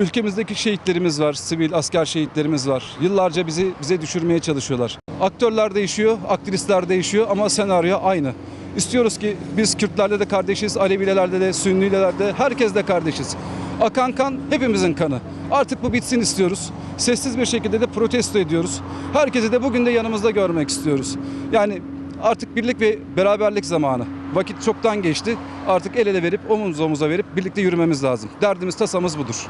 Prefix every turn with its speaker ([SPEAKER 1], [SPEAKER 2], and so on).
[SPEAKER 1] Ülkemizdeki şehitlerimiz var, sivil asker şehitlerimiz var. Yıllarca bizi bize düşürmeye çalışıyorlar. Aktörler değişiyor, aktristler değişiyor ama senaryo aynı. İstiyoruz ki biz Kürtlerle de kardeşiz, Alevilerde de, Sünnilerde de, herkes de kardeşiz. Akan kan hepimizin kanı. Artık bu bitsin istiyoruz. Sessiz bir şekilde de protesto ediyoruz. Herkesi de bugün de yanımızda görmek istiyoruz. Yani artık birlik ve beraberlik zamanı. Vakit çoktan geçti. Artık el ele verip omuz omuza verip birlikte yürümemiz lazım. Derdimiz tasamız budur.